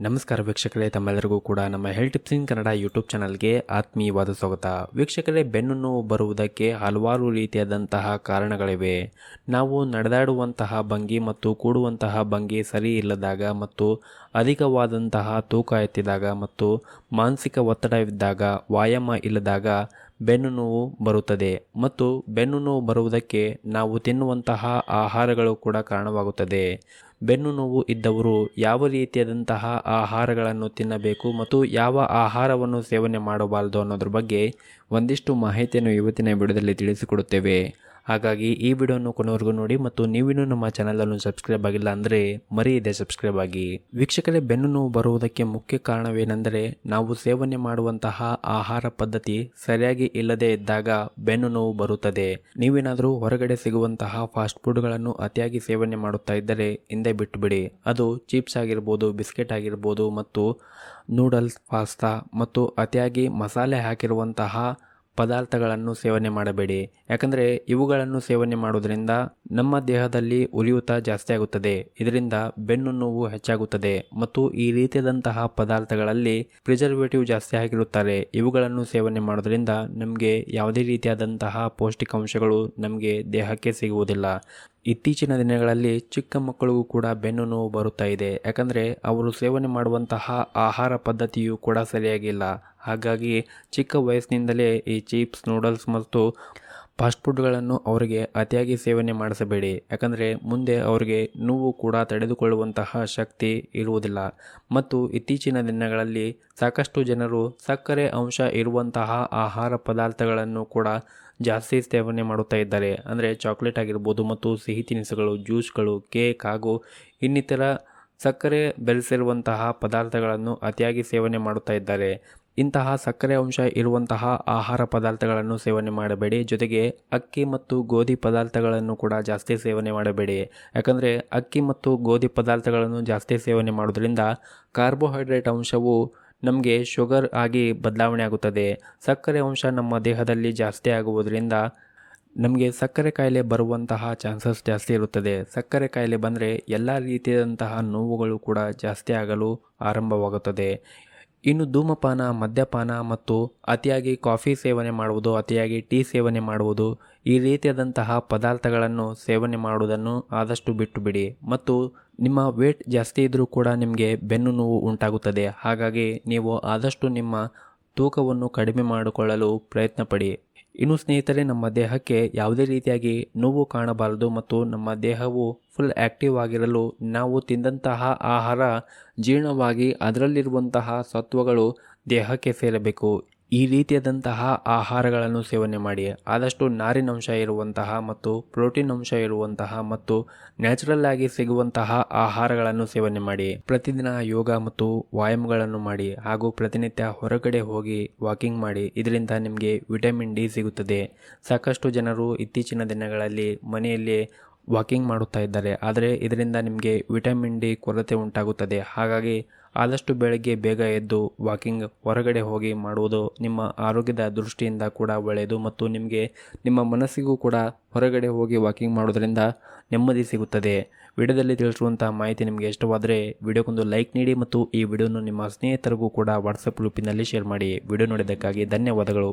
ನಮಸ್ಕಾರ ವೀಕ್ಷಕರೇ, ತಮ್ಮೆಲ್ಲರಿಗೂ ಕೂಡ ನಮ್ಮ health tips in Kannada YouTube ಚಾನಲ್ಗೆ ಆತ್ಮೀಯವಾದ ಸ್ವಾಗತ. ವೀಕ್ಷಕರೇ, ಬೆನ್ನು ನೋವು ಬರುವುದಕ್ಕೆ ಹಲವಾರು ರೀತಿಯಾದಂತಹ ಕಾರಣಗಳಿವೆ. ನಾವು ನಡೆದಾಡುವಂತಹ ಭಂಗಿ ಮತ್ತು ಕೂಡುವಂತಹ ಭಂಗಿ ಸರಿ ಇಲ್ಲದಾಗ ಮತ್ತು ಅಧಿಕವಾದಂತಹ ತೂಕ ಎತ್ತಿದಾಗ ಮತ್ತು ಮಾನಸಿಕ ಒತ್ತಡವಿದ್ದಾಗ ವ್ಯಾಯಾಮ ಇಲ್ಲದಾಗ ಬೆನ್ನು ನೋವು ಬರುತ್ತದೆ. ಮತ್ತು ಬೆನ್ನು ನೋವು ಬರುವುದಕ್ಕೆ ನಾವು ತಿನ್ನುವಂತಹ ಆಹಾರಗಳು ಕೂಡ ಕಾರಣವಾಗುತ್ತದೆ. ಬೆನ್ನು ನೋವು ಇದ್ದವರು ಯಾವ ರೀತಿಯಾದಂತಹ ಆಹಾರಗಳನ್ನು ತಿನ್ನಬೇಕು ಮತ್ತು ಯಾವ ಆಹಾರವನ್ನು ಸೇವನೆ ಮಾಡಬಾರದು ಅನ್ನೋದ್ರ ಬಗ್ಗೆ ಒಂದಿಷ್ಟು ಮಾಹಿತಿಯನ್ನು ಇವತ್ತಿನ ವಿಡಿಯೋದಲ್ಲಿ ತಿಳಿಸಿಕೊಡುತ್ತೇವೆ. ಹಾಗಾಗಿ ಈ ವಿಡಿಯೋನು ಕೊನೆವರೆಗೂ ನೋಡಿ ಮತ್ತು ನೀವಿನ್ನೂ ನಮ್ಮ ಚಾನಲನ್ನು ಸಬ್ಸ್ಕ್ರೈಬ್ ಆಗಿಲ್ಲ ಅಂದರೆ ಇದೆ ಸಬ್ಸ್ಕ್ರೈಬ್ ಆಗಿ. ವೀಕ್ಷಕರೇ, ಬೆನ್ನು ನೋವು ಬರುವುದಕ್ಕೆ ಮುಖ್ಯ ಕಾರಣವೇನೆಂದರೆ ನಾವು ಸೇವನೆ ಮಾಡುವಂತಹ ಆಹಾರ ಪದ್ಧತಿ ಸರಿಯಾಗಿ ಇಲ್ಲದೆ ಇದ್ದಾಗ ಬೆನ್ನು ನೋವು ಬರುತ್ತದೆ. ನೀವೇನಾದರೂ ಹೊರಗಡೆ ಸಿಗುವಂತಹ ಫಾಸ್ಟ್ ಫುಡ್ಗಳನ್ನು ಅತಿಯಾಗಿ ಸೇವನೆ ಮಾಡುತ್ತಾ ಇದ್ದರೆ ಹಿಂದೆ ಬಿಟ್ಟುಬಿಡಿ. ಅದು ಚಿಪ್ಸ್ ಆಗಿರ್ಬೋದು, ಬಿಸ್ಕೆಟ್ ಆಗಿರ್ಬೋದು ಮತ್ತು ನೂಡಲ್ಸ್ ಪಾಸ್ತಾ ಮತ್ತು ಅತಿಯಾಗಿ ಮಸಾಲೆ ಹಾಕಿರುವಂತಹ ಪದಾರ್ಥಗಳನ್ನು ಸೇವನೆ ಮಾಡಬೇಡಿ. ಯಾಕಂದರೆ ಇವುಗಳನ್ನು ಸೇವನೆ ಮಾಡುವುದರಿಂದ ನಮ್ಮ ದೇಹದಲ್ಲಿ ಉರಿಯೂತ ಜಾಸ್ತಿ ಆಗುತ್ತದೆ. ಇದರಿಂದ ಬೆನ್ನು ನೋವು ಹೆಚ್ಚಾಗುತ್ತದೆ. ಮತ್ತು ಈ ರೀತಿಯಾದಂತಹ ಪದಾರ್ಥಗಳಲ್ಲಿ ಪ್ರಿಸರ್ವೇಟಿವ್ ಜಾಸ್ತಿ ಆಗಿರುತ್ತಾರೆ. ಇವುಗಳನ್ನು ಸೇವನೆ ಮಾಡೋದರಿಂದ ನಮಗೆ ಯಾವುದೇ ರೀತಿಯಾದಂತಹ ಪೌಷ್ಟಿಕಾಂಶಗಳು ನಮಗೆ ದೇಹಕ್ಕೆ ಸಿಗುವುದಿಲ್ಲ. ಇತ್ತೀಚಿನ ದಿನಗಳಲ್ಲಿ ಚಿಕ್ಕ ಮಕ್ಕಳಿಗೂ ಕೂಡ ಬೆನ್ನು ನೋವು ಬರುತ್ತಾ ಇದೆ. ಯಾಕಂದರೆ ಅವರು ಸೇವನೆ ಮಾಡುವಂತಹ ಆಹಾರ ಪದ್ಧತಿಯು ಕೂಡ ಸರಿಯಾಗಿಲ್ಲ. ಹಾಗಾಗಿ ಚಿಕ್ಕ ವಯಸ್ಸಿನಿಂದಲೇ ಈ ಚೀಪ್ಸ್, ನೂಡಲ್ಸ್ ಮತ್ತು ಫಾಸ್ಟ್ ಫುಡ್ಗಳನ್ನು ಅವರಿಗೆ ಅತಿಯಾಗಿ ಸೇವನೆ ಮಾಡಿಸಬೇಡಿ. ಯಾಕಂದರೆ ಮುಂದೆ ಅವರಿಗೆ ನೋವು ಕೂಡ ತಡೆದುಕೊಳ್ಳುವಂತಹ ಶಕ್ತಿ ಇರುವುದಿಲ್ಲ. ಮತ್ತು ಇತ್ತೀಚಿನ ದಿನಗಳಲ್ಲಿ ಸಾಕಷ್ಟು ಜನರು ಸಕ್ಕರೆ ಅಂಶ ಇರುವಂತಹ ಆಹಾರ ಪದಾರ್ಥಗಳನ್ನು ಕೂಡ ಜಾಸ್ತಿ ಸೇವನೆ ಮಾಡುತ್ತಾ ಇದ್ದಾರೆ. ಅಂದರೆ ಚಾಕ್ಲೇಟ್ ಆಗಿರ್ಬೋದು ಮತ್ತು ಸಿಹಿ ತಿನಿಸುಗಳು ಜ್ಯೂಸ್ಗಳು ಕೇಕ್ ಹಾಗೂ ಇನ್ನಿತರ ಸಕ್ಕರೆ ಬೆರೆಸಿರುವಂತಹ ಪದಾರ್ಥಗಳನ್ನು ಅತಿಯಾಗಿ ಸೇವನೆ ಮಾಡುತ್ತಾ ಇದ್ದಾರೆ. ಇಂತಹ ಸಕ್ಕರೆ ಅಂಶ ಇರುವಂತಹ ಆಹಾರ ಪದಾರ್ಥಗಳನ್ನು ಸೇವನೆ ಮಾಡಬೇಡಿ. ಜೊತೆಗೆ ಅಕ್ಕಿ ಮತ್ತು ಗೋಧಿ ಪದಾರ್ಥಗಳನ್ನು ಕೂಡ ಜಾಸ್ತಿ ಸೇವನೆ ಮಾಡಬೇಡಿ. ಯಾಕಂದರೆ ಅಕ್ಕಿ ಮತ್ತು ಗೋಧಿ ಪದಾರ್ಥಗಳನ್ನು ಜಾಸ್ತಿ ಸೇವನೆ ಮಾಡೋದ್ರಿಂದ ಕಾರ್ಬೋಹೈಡ್ರೇಟ್ ಅಂಶವು ನಮಗೆ ಶುಗರ್ ಆಗಿ ಬದಲಾವಣೆ ಆಗುತ್ತದೆ. ಸಕ್ಕರೆ ಅಂಶ ನಮ್ಮ ದೇಹದಲ್ಲಿ ಜಾಸ್ತಿ ಆಗುವುದರಿಂದ ನಮಗೆ ಸಕ್ಕರೆ ಕಾಯಿಲೆ ಬರುವಂತಹ ಚಾನ್ಸಸ್ ಜಾಸ್ತಿ ಇರುತ್ತದೆ. ಸಕ್ಕರೆ ಕಾಯಿಲೆ ಬಂದರೆ ಎಲ್ಲ ರೀತಿಯಾದಂತಹ ನೋವುಗಳು ಕೂಡ ಜಾಸ್ತಿ ಆಗಲು ಆರಂಭವಾಗುತ್ತದೆ. ಇನ್ನು ಧೂಮಪಾನ, ಮದ್ಯಪಾನ ಮತ್ತು ಅತಿಯಾಗಿ ಕಾಫಿ ಸೇವನೆ ಮಾಡುವುದು, ಅತಿಯಾಗಿ ಟೀ ಸೇವನೆ ಮಾಡುವುದು, ಈ ರೀತಿಯಾದಂತಹ ಪದಾರ್ಥಗಳನ್ನು ಸೇವನೆ ಮಾಡುವುದನ್ನು ಆದಷ್ಟು ಬಿಟ್ಟು ಬಿಡಿ. ಮತ್ತು ನಿಮ್ಮ ವೇಟ್ ಜಾಸ್ತಿ ಇದ್ದರೂ ಕೂಡ ನಿಮಗೆ ಬೆನ್ನು ನೋವು ಉಂಟಾಗುತ್ತದೆ. ಹಾಗಾಗಿ ನೀವು ಆದಷ್ಟು ನಿಮ್ಮ ತೂಕವನ್ನು ಕಡಿಮೆ ಮಾಡಿಕೊಳ್ಳಲು ಪ್ರಯತ್ನ ಪಡಿ ಇನ್ನು ಸ್ನೇಹಿತರೆ, ನಮ್ಮ ದೇಹಕ್ಕೆ ಯಾವುದೇ ರೀತಿಯಾಗಿ ನೋವು ಕಾಣಬಾರದು ಮತ್ತು ನಮ್ಮ ದೇಹವು ಫುಲ್ ಆ್ಯಕ್ಟಿವ್ ಆಗಿರಲು ನಾವು ತಿಂದಂತಹ ಆಹಾರ ಜೀರ್ಣವಾಗಿ ಅದರಲ್ಲಿರುವಂತಹ ಸತ್ವಗಳು ದೇಹಕ್ಕೆ ಸೇರಬೇಕು. ಈ ರೀತಿಯಾದಂತಹ ಆಹಾರಗಳನ್ನು ಸೇವನೆ ಮಾಡಿ. ಆದಷ್ಟು ನಾರಿನಂಶ ಇರುವಂತಹ ಮತ್ತು ಪ್ರೋಟೀನ್ ಅಂಶ ಇರುವಂತಹ ಮತ್ತು ನ್ಯಾಚುರಲ್ ಆಗಿ ಸಿಗುವಂತಹ ಆಹಾರಗಳನ್ನು ಸೇವನೆ ಮಾಡಿ. ಪ್ರತಿದಿನ ಯೋಗ ಮತ್ತು ವ್ಯಾಯಾಮಗಳನ್ನು ಮಾಡಿ ಹಾಗೂ ಪ್ರತಿನಿತ್ಯ ಹೊರಗಡೆ ಹೋಗಿ ವಾಕಿಂಗ್ ಮಾಡಿ. ಇದರಿಂದ ನಿಮಗೆ ವಿಟಮಿನ್ ಡಿ ಸಿಗುತ್ತದೆ. ಸಾಕಷ್ಟು ಜನರು ಇತ್ತೀಚಿನ ದಿನಗಳಲ್ಲಿ ಮನೆಯಲ್ಲಿ ವಾಕಿಂಗ್ ಮಾಡುತ್ತಾ ಇದ್ದಾರೆ. ಆದರೆ ಇದರಿಂದ ನಿಮಗೆ ವಿಟಮಿನ್ ಡಿ ಕೊರತೆ ಉಂಟಾಗುತ್ತದೆ. ಹಾಗಾಗಿ ಆದಷ್ಟು ಬೆಳಗ್ಗೆ ಬೇಗ ಎದ್ದು ವಾಕಿಂಗ್ ಹೊರಗಡೆ ಹೋಗಿ ಮಾಡುವುದು ನಿಮ್ಮ ಆರೋಗ್ಯದ ದೃಷ್ಟಿಯಿಂದ ಕೂಡ ಒಳ್ಳೆಯದು ಮತ್ತು ನಿಮಗೆ ನಿಮ್ಮ ಮನಸ್ಸಿಗೂ ಕೂಡ ಹೊರಗಡೆ ಹೋಗಿ ವಾಕಿಂಗ್ ಮಾಡೋದರಿಂದ ನೆಮ್ಮದಿ ಸಿಗುತ್ತದೆ. ವಿಡಿಯೋದಲ್ಲಿ ತಿಳಿಸುವಂಥ ಮಾಹಿತಿ ನಿಮಗೆ ಇಷ್ಟವಾದರೆ ವಿಡಿಯೋಕ್ಕೊಂದು ಲೈಕ್ ನೀಡಿ ಮತ್ತು ಈ ವಿಡಿಯೋನು ನಿಮ್ಮ ಸ್ನೇಹಿತರಿಗೂ ಕೂಡ ವಾಟ್ಸಪ್ ಗ್ರೂಪಿನಲ್ಲಿ ಶೇರ್ ಮಾಡಿ. ವಿಡಿಯೋ ನೋಡಿದ್ದಕ್ಕಾಗಿ ಧನ್ಯವಾದಗಳು.